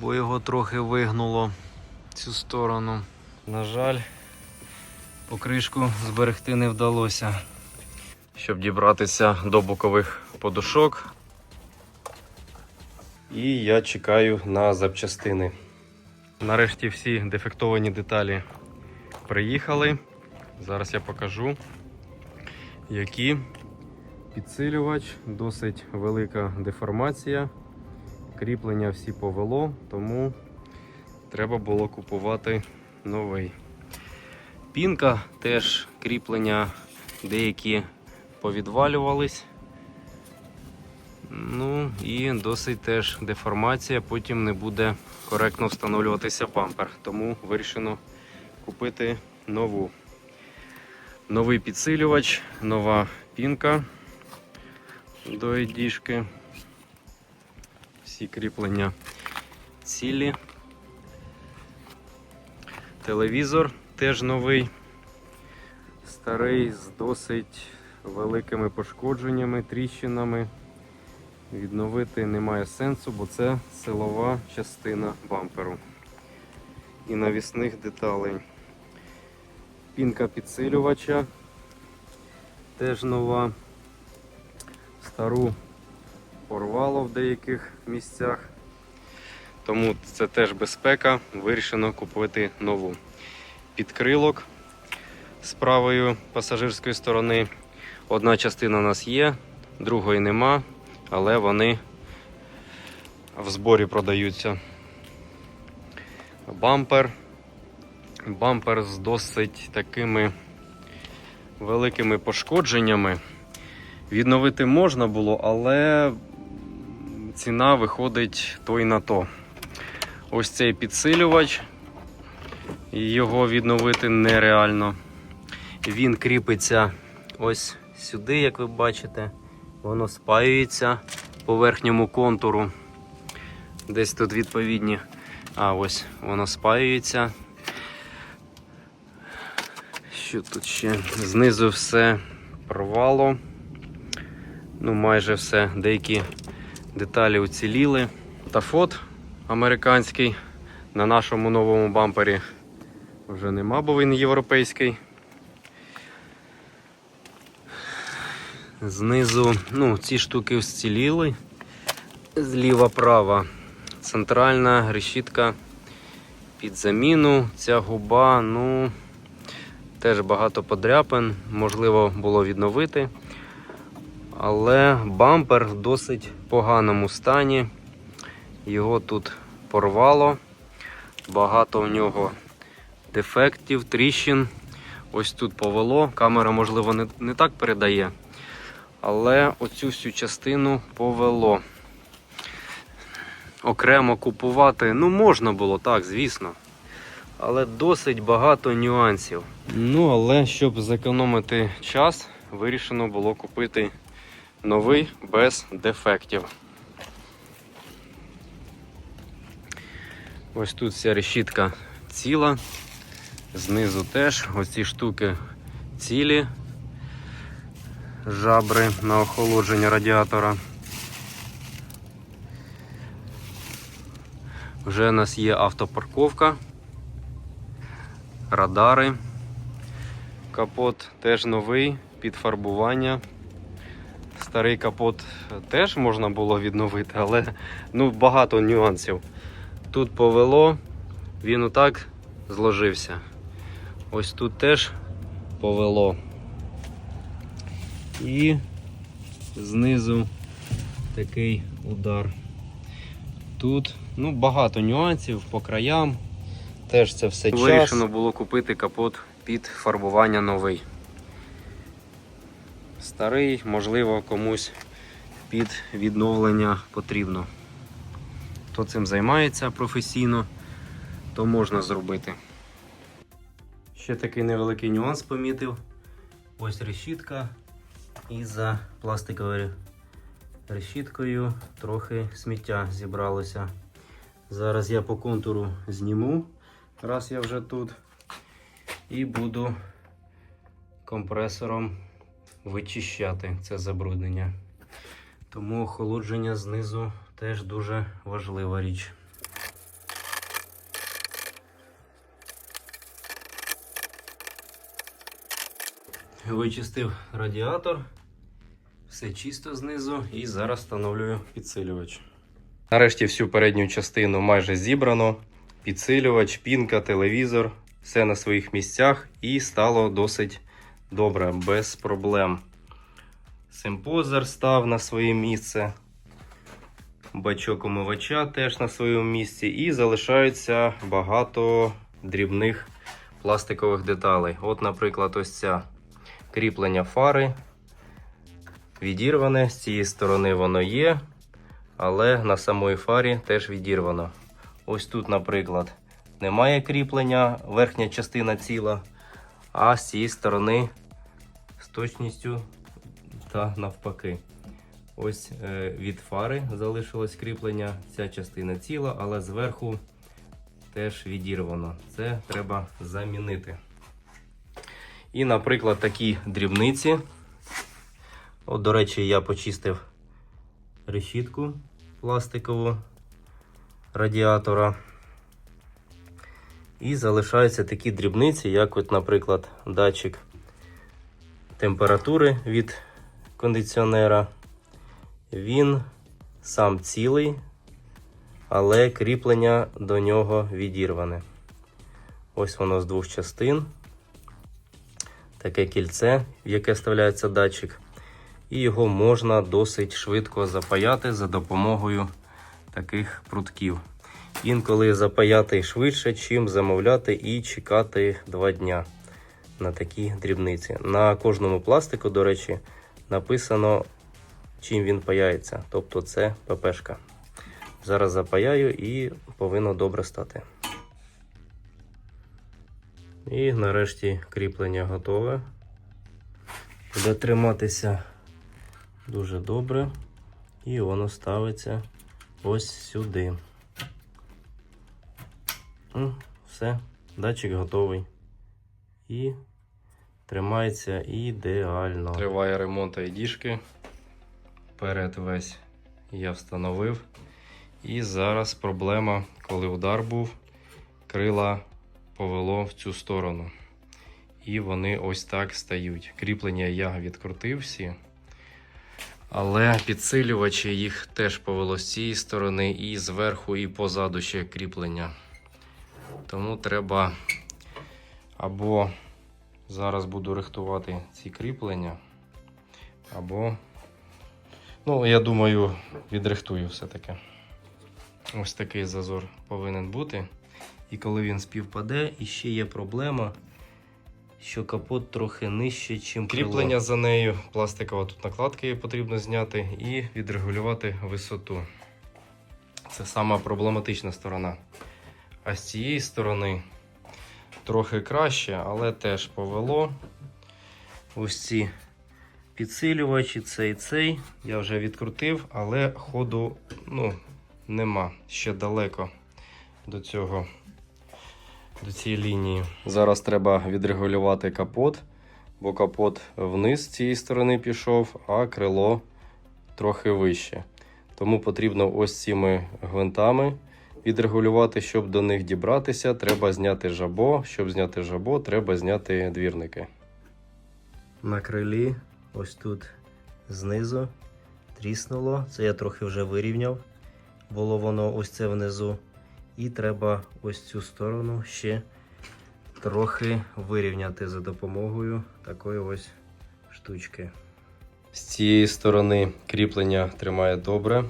бо його трохи вигнуло в цю сторону. На жаль, покришку зберегти не вдалося. Щоб дібратися до бокових подушок. І я чекаю на запчастини. Нарешті всі дефектовані деталі приїхали. Зараз я покажу, які підсилювач, досить велика деформація. Кріплення всі повело, тому треба було купувати новий. Пінка теж кріплення деякі повідвалювались. Ну і досить теж деформація, потім не буде коректно встановлюватися бампер. Тому вирішено купити нову. Новий підсилювач, нова пінка до ID-шки. Всі кріплення цілі. Телевізор теж новий, старий з досить великими пошкодженнями, тріщинами. Відновити немає сенсу, бо це силова частина бамперу і навісних деталей. Пінка підсилювача теж нова. Стару порвало в деяких місцях. Тому це теж безпека. Вирішено купити нову. Підкрилок з правої пасажирської сторони. Одна частина у нас є, другої нема, але вони в зборі продаються. Бампер. Бампер з досить такими великими пошкодженнями. Відновити можна було, але ціна виходить то й на то. Ось цей підсилювач, його відновити нереально. Він кріпиться ось сюди, як ви бачите, воно спаюється по верхньому контуру. Десь тут відповідні. А, ось воно спаюється. Що тут ще? Знизу все порвало. Ну, майже все. Деякі деталі уціліли. Тафот американський на нашому новому бампері вже нема, бо він європейський. Знизу, ну, ці штуки вціліли. Зліва-права. Центральна решітка під заміну. Ця губа, ну, теж багато подряпин, можливо було відновити. Але бампер в досить поганому стані. Його тут порвало. Багато в нього дефектів, тріщин. Ось тут повело. Камера, можливо, не, не так передає. Але оцю всю частину повело. Окремо купувати, ну, можна було, так, звісно. Але досить багато нюансів. Ну, але щоб зекономити час, вирішено було купити новий без дефектів. Ось тут вся решітка ціла, знизу теж оці штуки цілі, жабри на охолодження радіатора. Вже у нас є автопарковка, радари, капот теж новий, під фарбування. Старий капот теж можна було відновити, але ну, багато нюансів. Тут повело, він отак зложився. Ось тут теж повело. І знизу такий удар. Тут ну, багато нюансів по краям. Теж це все час. Вирішено було купити капот під фарбування новий. Старий, можливо, комусь під відновлення потрібно. Хто цим займається професійно, то можна зробити. Ще такий невеликий нюанс помітив. Ось решітка і за пластиковою решіткою трохи сміття зібралося. Зараз я по контуру зніму, раз я вже тут, і буду компресором вичищати це забруднення. Тому охолодження знизу теж дуже важлива річ. Вичистив радіатор, все чисто знизу і зараз встановлюю підсилювач. Нарешті всю передню частину майже зібрано. Підсилювач, пінка, телевізор, все на своїх місцях і стало досить добре, без проблем. Симпозер став на своє місце. Бачок умивача теж на своєму місці. І залишається багато дрібних пластикових деталей. От, наприклад, ось ця кріплення фари. Відірване, з цієї сторони воно є, але на самої фарі теж відірвано. Ось тут, наприклад, немає кріплення, верхня частина ціла, а з цієї сторони точністю та навпаки. Ось е, від фари залишилось кріплення, ця частина ціла, але зверху теж відірвано. Це треба замінити. І, наприклад, такі дрібниці. От, до речі, я почистив решітку пластикову радіатора. І залишаються такі дрібниці, як, от, наприклад, датчик температури від кондиціонера. Він сам цілий, але кріплення до нього відірване. Ось воно з двох частин. Таке кільце, в яке вставляється датчик. І його можна досить швидко запаяти за допомогою таких прутків. Інколи запаяти швидше, чим замовляти і чекати 2 дня на такі дрібниці. На кожному пластику, до речі, написано, чим він паяється. Тобто це ППшка. Зараз запаяю і повинно добре стати. І нарешті кріплення готове. Буде триматися дуже добре. І воно ставиться ось сюди. Все, датчик готовий. І тримається ідеально. Триває ремонт айдішки. Перед весь я встановив. І зараз проблема, коли удар був, крила повело в цю сторону. І вони ось так стають. Кріплення я відкрутив всі. Але підсилювачі їх теж повело з цієї сторони, і зверху, і позаду ще кріплення. Тому треба або зараз буду рихтувати ці кріплення, або, ну, я думаю, відрихтую все-таки. Ось такий зазор повинен бути. І коли він співпаде, і ще є проблема, що капот трохи нижче, ніж кріплення за нею. Пластикова тут накладка її потрібно зняти і відрегулювати висоту. Це сама проблематична сторона. А з цієї сторони трохи краще, але теж повело. Ось ці підсилювачі, цей цей. Я вже відкрутив, але ходу ну, нема. Ще далеко до цього, до цієї лінії. Зараз треба відрегулювати капот, бо капот вниз з цієї сторони пішов, а крило трохи вище. Тому потрібно ось цими гвинтами відрегулювати, щоб до них дібратися, треба зняти жабо. Щоб зняти жабо, треба зняти двірники. На крилі, ось тут знизу, тріснуло. Це я трохи вже вирівняв. Було воно ось це внизу. І треба ось цю сторону ще трохи вирівняти за допомогою такої ось штучки. З цієї сторони кріплення тримає добре.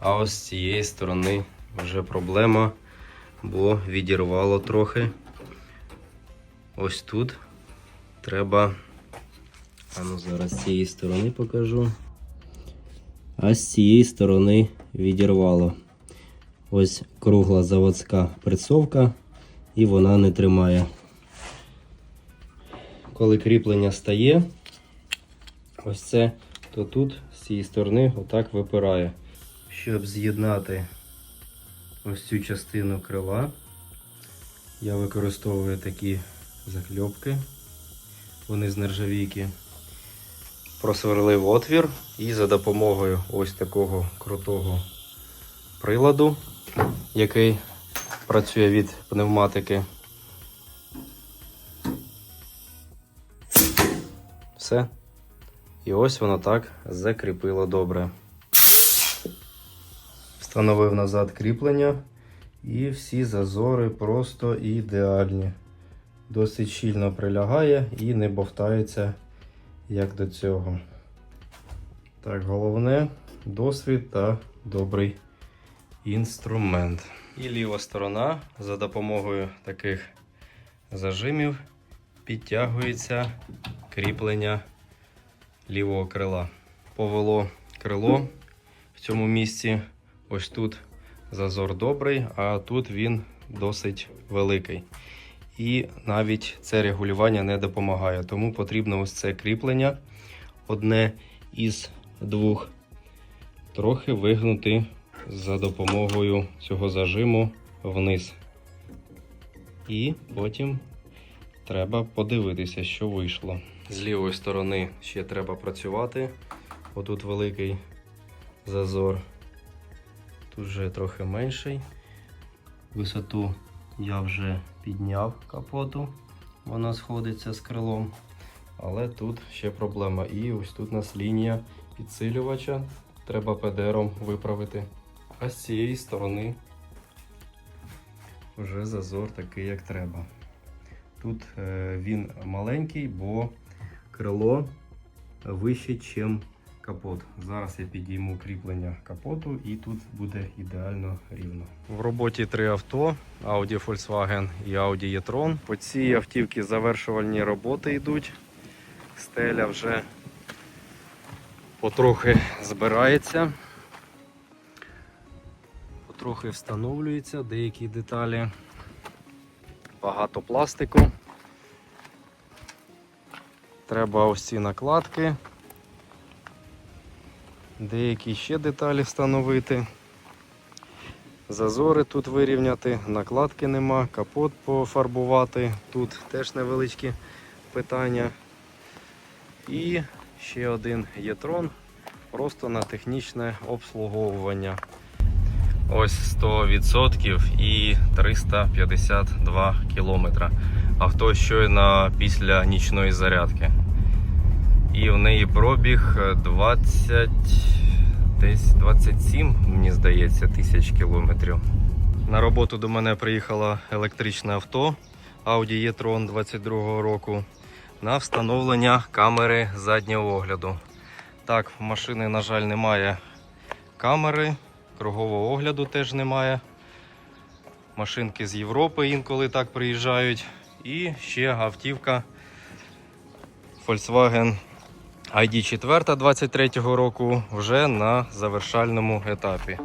А ось з цієї сторони вже проблема, бо відірвало трохи. Ось тут треба. А ну зараз з цієї сторони покажу. А з цієї сторони відірвало. Ось кругла заводська прицовка, і вона не тримає. Коли кріплення стає, ось це, то тут з цієї сторони отак випирає. Щоб з'єднати ось цю частину крила, я використовую такі закльопки, вони з нержавійки. Просверлив отвір і за допомогою ось такого крутого приладу, який працює від пневматики. все. І ось воно так закріпило добре. Встановив назад кріплення, і всі зазори просто ідеальні. Досить щільно прилягає і не бовтається, як до цього. Так, головне досвід та добрий інструмент. І ліва сторона за допомогою таких зажимів підтягується кріплення лівого крила. Повело крило в цьому місці. Ось тут зазор добрий, а тут він досить великий. І навіть це регулювання не допомагає. Тому потрібно ось це кріплення одне із двох трохи вигнути за допомогою цього зажиму вниз. І потім треба подивитися, що вийшло. З лівої сторони ще треба працювати. Отут великий зазор. Тут вже трохи менший. Висоту я вже підняв капоту, вона сходиться з крилом. Але тут ще проблема. І ось тут у нас лінія підсилювача. Треба ПДРом виправити. А з цієї сторони вже зазор такий, як треба. Тут е, він маленький, бо крило вище, ніж капот. Зараз я підійму кріплення капоту і тут буде ідеально рівно. В роботі три авто: Audi Volkswagen і Audi e-tron. По цій автівці завершувальні роботи йдуть. Стеля вже потрохи збирається. Потрохи встановлюються деякі деталі. Багато пластику. Треба ось ці накладки. Деякі ще деталі встановити. Зазори тут вирівняти, накладки нема, капот пофарбувати. Тут теж невеличкі питання. І ще один єтрон просто на технічне обслуговування. Ось 100% і 352 кілометра. Авто щойно після нічної зарядки. І в неї пробіг 20, десь 27, мені здається, тисяч кілометрів. На роботу до мене приїхало електричне авто Audi e-tron 22 року на встановлення камери заднього огляду. Так, в машини, на жаль, немає камери, кругового огляду теж немає. Машинки з Європи інколи так приїжджають. І ще автівка Volkswagen ID4 23 року вже на завершальному етапі.